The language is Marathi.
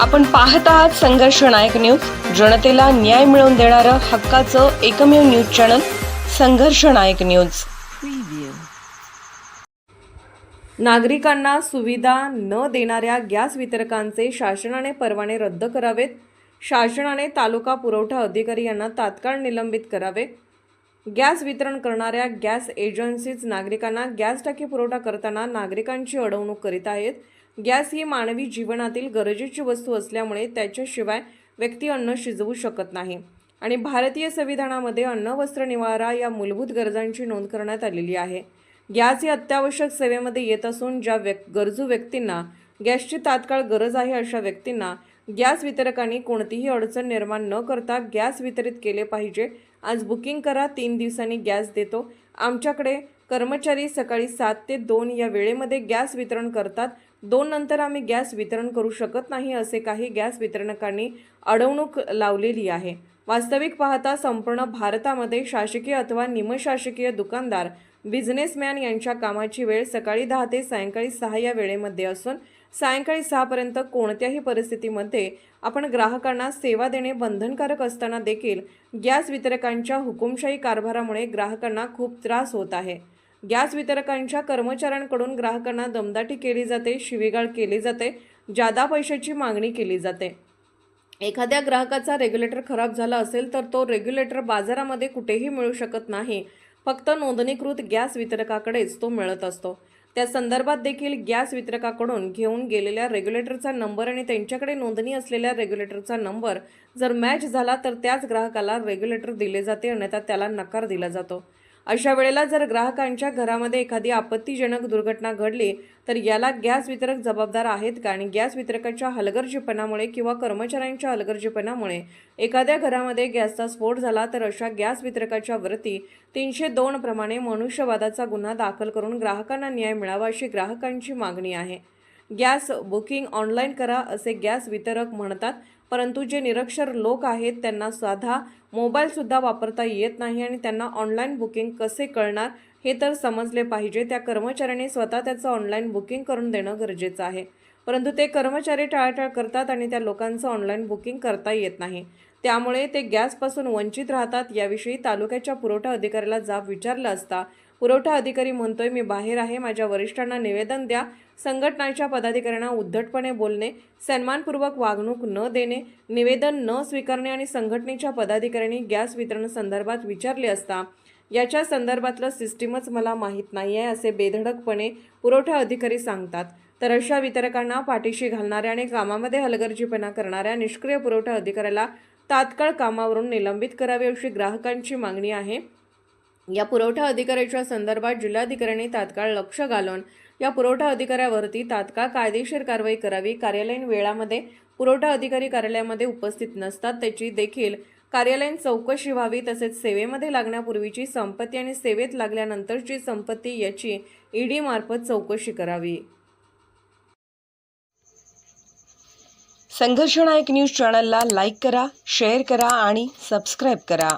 आपण पाहत आहात संघर्ष नायक न्यूज. जनतेला न्याय मिळवून देणारं हक्काचं एकमेव न्यूज चॅनल संघर्ष नायक न्यूज. नागरिकांना सुविधा न देणाऱ्या गॅस वितरकांचे शासनाने परवाने रद्द करावेत. शासनाने तालुका पुरवठा अधिकारी यांना तात्काळ निलंबित करावे. गॅस वितरण करणाऱ्या गॅस एजन्सीज नागरिकांना गॅस टाकी पुरवठा करताना नागरिकांची अडवणूक करीत आहेत. गॅस ही मानवी जीवनातील गरजेची वस्तू असल्यामुळे त्याच्याशिवाय व्यक्ती अन्न शिजवू शकत नाही. आणि भारतीय संविधानामध्ये अन्न वस्त्र निवारा या मूलभूत गरजांची नोंद करण्यात आलेली आहे. गॅस ही अत्यावश्यक सेवेमध्ये येत असून ज्या व्यक् गरजू व्यक्तींना गॅसची तात्काळ गरज आहे अशा व्यक्तींना गॅस वितरकांनी कोणतीही अडचण निर्माण न करता गॅस वितरित केले पाहिजे. आज बुकिंग करा तीन दिवसांनी गॅस देतो. आमच्याकडे कर्मचारी सकाळी सात ते दोन या वेळेमध्ये गॅस वितरण करतात. दोन नंतर आम्ही गॅस वितरण करू शकत नाही असे काही गॅस वितरणकांनी अडवणूक लावलेली आहे. वास्तविक पाहता संपूर्ण भारतामध्ये शासकीय अथवा निमशासकीय दुकानदार बिझनेसमॅन यांच्या कामाची वेळ सकाळी दहा ते सायंकाळी सहा या वेळेमध्ये असून सायंकाळी सहापर्यंत कोणत्याही परिस्थितीमध्ये आपण ग्राहकांना सेवा देणे बंधनकारक असताना देखील गॅस वितरकांच्या हुकुमशाही कारभारामुळे ग्राहकांना खूप त्रास होत आहे. गॅस वितरकांच्या कर्मचाऱ्यांकडून ग्राहकांना दमदाटी केली जाते शिवीगाळ केली जाते जादा पैशाची मागणी केली जाते. एखाद्या ग्राहकाचा रेग्युलेटर खराब झाला असेल तर तो रेग्युलेटर बाजारामध्ये कुठेही मिळू शकत नाही. फक्त नोंदणीकृत गॅस वितरकाकडेच तो मिळत असतो. त्या संदर्भात देखील गॅस वितरकाकडून घेऊन गेलेल्या रेग्युलेटरचा नंबर आणि त्यांच्याकडे नोंदणी असलेल्या रेग्युलेटरचा नंबर जर मॅच झाला तर त्याच ग्राहकाला रेग्युलेटर दिले जाते अन्यथा त्याला नकार दिला जातो. अशा वेळेला जर ग्राहकांच्या घरामध्ये एखादी आपत्तीजनक दुर्घटना घडली तर याला गॅस वितरक जबाबदार आहेत का? आणि गॅस वितरकाच्या हलगर्जीपणामुळे किंवा कर्मचाऱ्यांच्या हलगर्जीपणामुळे एखाद्या घरामध्ये गॅसचा स्फोट झाला तर अशा गॅस वितरकाच्या वरती तीनशे दोन प्रमाणे मनुष्यवादाचा गुन्हा दाखल करून ग्राहकांना न्याय मिळावा अशी ग्राहकांची मागणी आहे. गॅस बुकिंग ऑनलाईन करा असे गॅस वितरक म्हणतात. परंतु जे निरक्षर लोक आहेत त्यांना साधा मोबाईलसुद्धा वापरता येत नाही आणि त्यांना ऑनलाईन बुकिंग कसे कळणार हे तर समजले पाहिजे. त्या कर्मचाऱ्याने स्वतः त्याचं ऑनलाईन बुकिंग करून देणं गरजेचं आहे. परंतु ते कर्मचारी टाळाटाळ करतात आणि त्या लोकांचं ऑनलाईन बुकिंग करता येत नाही. त्यामुळे ते गॅसपासून वंचित राहतात. याविषयी तालुक्याच्या पुरवठा अधिकाऱ्याला जाब विचारला असता पुरवठा अधिकारी म्हणतोय मी बाहेर आहे. माझ्या वरिष्ठांना निवेदन द्या. संघटनाच्या पदाधिकाऱ्यांना उद्धटपणे बोलणे सन्मानपूर्वक वागणूक न देणे निवेदन न स्वीकारणे आणि संघटनेच्या पदाधिकाऱ्यांनी गॅस वितरण संदर्भात विचारले असता याच्या संदर्भातलं सिस्टीमच मला माहीत नाही आहे असे बेधडकपणे पुरवठा अधिकारी सांगतात. तर अशा वितरकांना पाठीशी घालणाऱ्या आणि कामामध्ये हलगर्जीपणा करणाऱ्या निष्क्रिय पुरवठा अधिकाऱ्याला तात्काळ कामावरून निलंबित करावे अशी ग्राहकांची मागणी आहे. या पुरवठा अधिकाऱ्याच्या संदर्भात जिल्हाधिकाऱ्यांनी तात्काळ लक्ष घालून या पुरवठा अधिकाऱ्यावरती तात्काळ कायदेशीर कारवाई करावी. कार्यालयीन वेळामध्ये पुरवठा अधिकारी कार्यालयामध्ये उपस्थित नसतात. त्याची देखील कार्यालयीन चौकशी व्हावी तसेच सेवेमध्ये लागण्यापूर्वीची संपत्ती आणि सेवेत लागल्यानंतरची संपत्ती याची ईडी मार्फत चौकशी करावी. संघर्षनायक न्यूज चॅनलला लाईक करा शेअर करा आणि सबस्क्राईब करा.